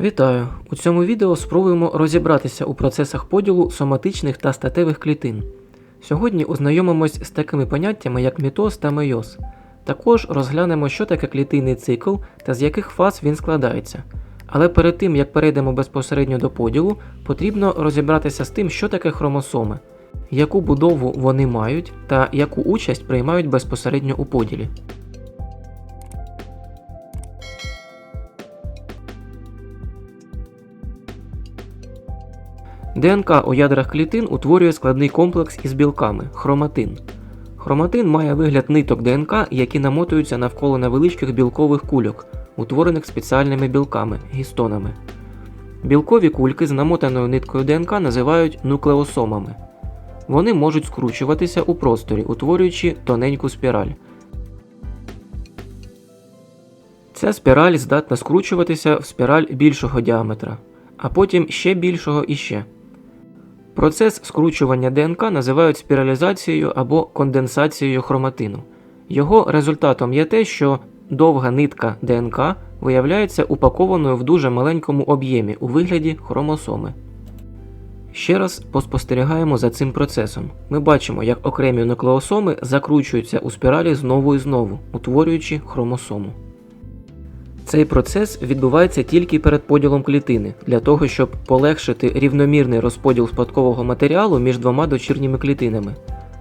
Вітаю! У цьому відео спробуємо розібратися у процесах поділу соматичних та статевих клітин. Сьогодні ознайомимось з такими поняттями, як мітоз та мейоз. Також розглянемо, що таке клітинний цикл та з яких фаз він складається. Але перед тим як перейдемо безпосередньо до поділу, потрібно розібратися з тим, що таке хромосоми, яку будову вони мають та яку участь приймають безпосередньо у поділі. ДНК у ядрах клітин утворює складний комплекс із білками хроматин. Хроматин має вигляд ниток ДНК, які намотуються навколо невеличких білкових кульок, утворених спеціальними білками гістонами. Білкові кульки з намотаною ниткою ДНК називають нуклеосомами. Вони можуть скручуватися у просторі, утворюючи тоненьку спіраль. Ця спіраль здатна скручуватися в спіраль більшого діаметра, а потім ще більшого і ще. Процес скручування ДНК називають спіралізацією або конденсацією хроматину. Його результатом є те, що довга нитка ДНК виявляється упакованою в дуже маленькому об'ємі у вигляді хромосоми. Ще раз поспостерігаємо за цим процесом. Ми бачимо, як окремі нуклеосоми закручуються у спіралі знову і знову, утворюючи хромосому. Цей процес відбувається тільки перед поділом клітини, для того, щоб полегшити рівномірний розподіл спадкового матеріалу між двома дочірніми клітинами.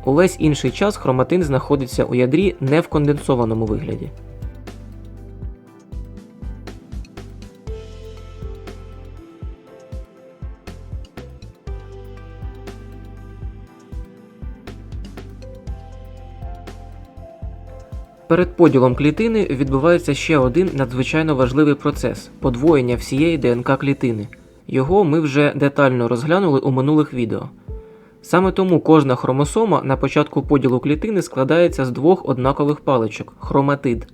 Увесь інший час хроматин знаходиться у ядрі не в конденсованому вигляді. Перед поділом клітини відбувається ще один надзвичайно важливий процес подвоєння всієї ДНК клітини. Його ми вже детально розглянули у минулих відео. Саме тому кожна хромосома на початку поділу клітини складається з двох однакових паличок хроматид,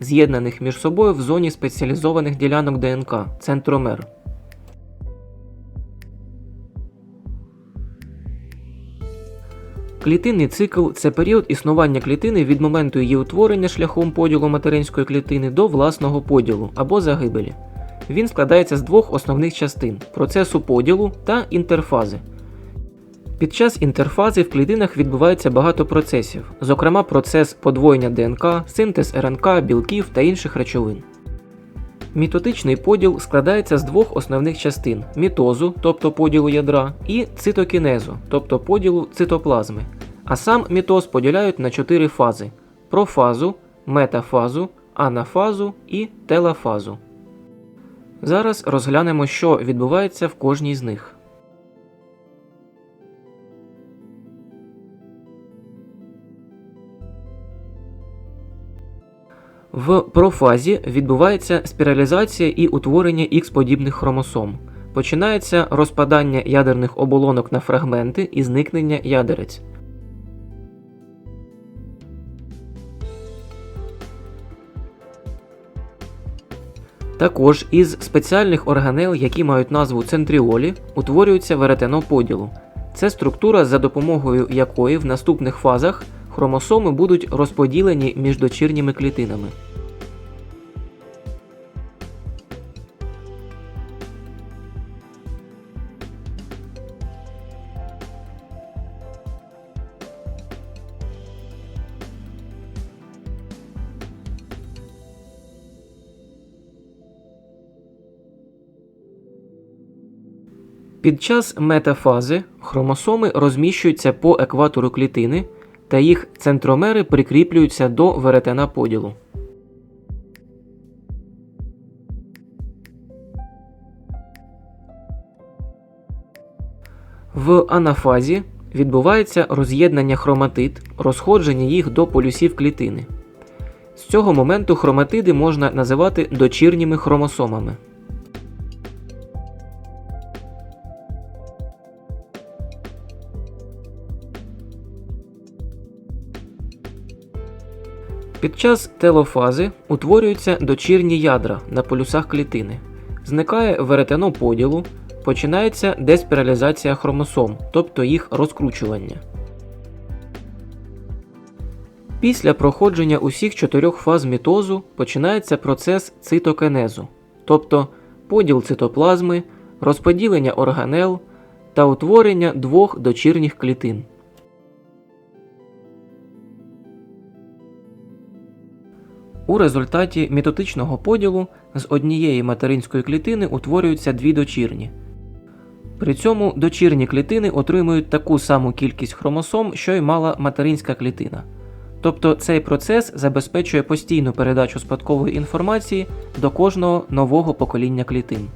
з'єднаних між собою в зоні спеціалізованих ділянок ДНК центромер. Клітинний цикл це період існування клітини від моменту її утворення шляхом поділу материнської клітини до власного поділу або загибелі. Він складається з двох основних частин процесу поділу та інтерфази. Під час інтерфази в клітинах відбувається багато процесів, зокрема процес подвоєння ДНК, синтез РНК, білків та інших речовин. Мітотичний поділ складається з двох основних частин мітозу, тобто поділу ядра, і цитокінезу, тобто поділу цитоплазми. А сам мітоз поділяють на чотири фази: профазу, метафазу, анафазу і телафазу. Зараз розглянемо, що відбувається в кожній з них. В профазі відбувається спіралізація і утворення Х-подібних хромосом. Починається розпадання ядерних оболонок на фрагменти і зникнення ядерець. Також із спеціальних органел, які мають назву центріолі, утворюється веретено поділу. Це структура, за допомогою якої в наступних фазах хромосоми будуть розподілені між дочірніми клітинами. Під час метафази хромосоми розміщуються по екватору клітини та їх центромери прикріплюються до веретена поділу. В анафазі відбувається роз'єднання хроматид, розходження їх до полюсів клітини. З цього моменту хроматиди можна називати дочірніми хромосомами. Під час телофази утворюються дочірні ядра на полюсах клітини, зникає веретено поділу, починається деспіралізація хромосом, тобто їх розкручування. Після проходження усіх чотирьох фаз мітозу починається процес цитокенезу, тобто поділ цитоплазми, розподілення органел та утворення двох дочірніх клітин. У результаті мітотичного поділу з однієї материнської клітини утворюються дві дочірні. При цьому дочірні клітини отримують таку саму кількість хромосом, що й мала материнська клітина. Тобто цей процес забезпечує постійну передачу спадкової інформації до кожного нового покоління клітин.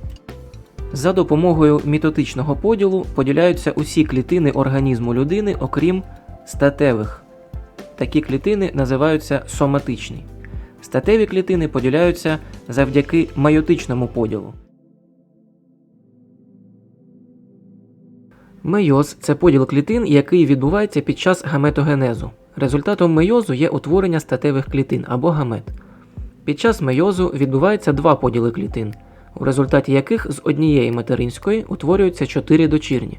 За допомогою мітотичного поділу поділяються усі клітини організму людини, окрім статевих. Такі клітини називаються соматичні. Статеві клітини поділяються завдяки майотичному поділу. Мейоз це поділ клітин, який відбувається під час гаметогенезу. Результатом мейозу є утворення статевих клітин або гамет. Під час мейозу відбувається два поділи клітин, в результаті яких з однієї материнської утворюються чотири дочірні.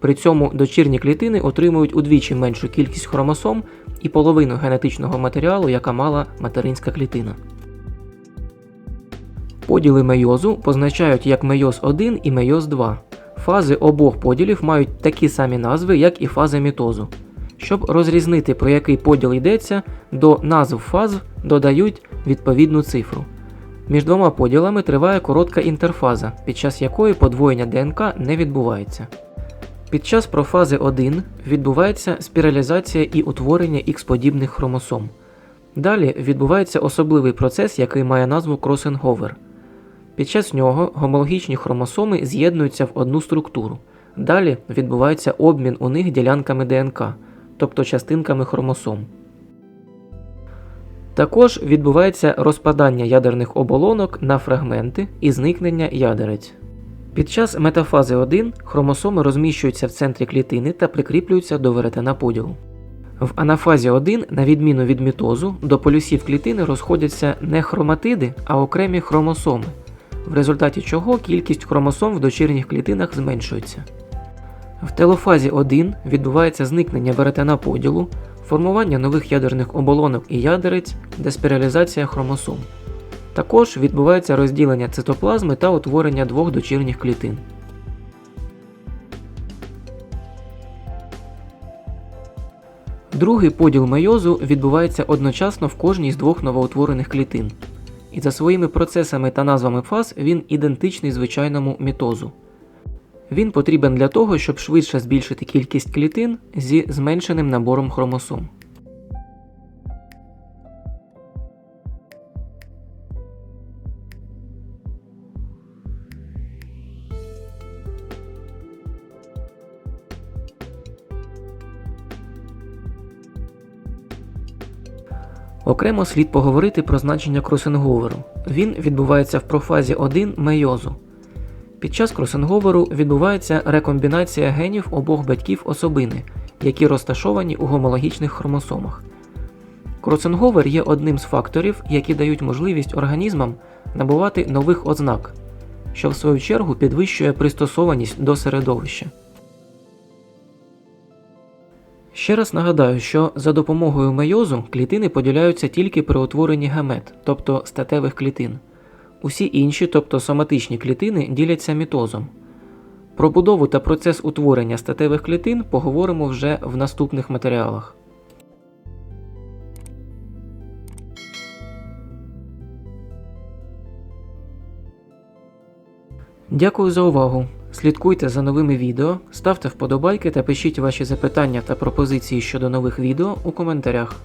При цьому дочірні клітини отримують удвічі меншу кількість хромосом і половину генетичного матеріалу, яка мала материнська клітина. Поділи мейозу позначають як мейоз 1 і мейоз 2. Фази обох поділів мають такі самі назви, як і фази мітозу. Щоб розрізнити, про який поділ йдеться, до назв фаз додають відповідну цифру. Між двома поділами триває коротка інтерфаза, під час якої подвоєння ДНК не відбувається. Під час профази 1 відбувається спіралізація і утворення х-подібних хромосом. Далі відбувається особливий процес, який має назву кросинговер. Під час нього гомологічні хромосоми з'єднуються в одну структуру. Далі відбувається обмін у них ділянками ДНК, тобто частинками хромосом. Також відбувається розпадання ядерних оболонок на фрагменти і зникнення ядерець. Під час метафази 1 хромосоми розміщуються в центрі клітини та прикріплюються до веретена поділу. В анафазі 1, на відміну від мітозу, до полюсів клітини розходяться не хроматиди, а окремі хромосоми, в результаті чого кількість хромосом в дочірніх клітинах зменшується. В телофазі 1 відбувається зникнення веретена поділу, формування нових ядерних оболонок і ядерець, деспіралізація хромосом. Також відбувається розділення цитоплазми та утворення двох дочірніх клітин. Другий поділ мейозу відбувається одночасно в кожній з двох новоутворених клітин. І за своїми процесами та назвами фаз він ідентичний звичайному мітозу. Він потрібен для того, щоб швидше збільшити кількість клітин зі зменшеним набором хромосом. Окремо слід поговорити про значення кросинговеру. Він відбувається в профазі 1 мейозу. Під час кросинговеру відбувається рекомбінація генів обох батьків особини, які розташовані у гомологічних хромосомах. Кросинговер є одним з факторів, які дають можливість організмам набувати нових ознак, що в свою чергу підвищує пристосованість до середовища. Ще раз нагадаю, що за допомогою мейозу клітини поділяються тільки при утворенні гамет, тобто статевих клітин. Усі інші, тобто соматичні клітини, діляться мітозом. Про будову та процес утворення статевих клітин поговоримо вже в наступних матеріалах. Дякую за увагу. Слідкуйте за новими відео, ставте вподобайки та пишіть ваші запитання та пропозиції щодо нових відео у коментарях.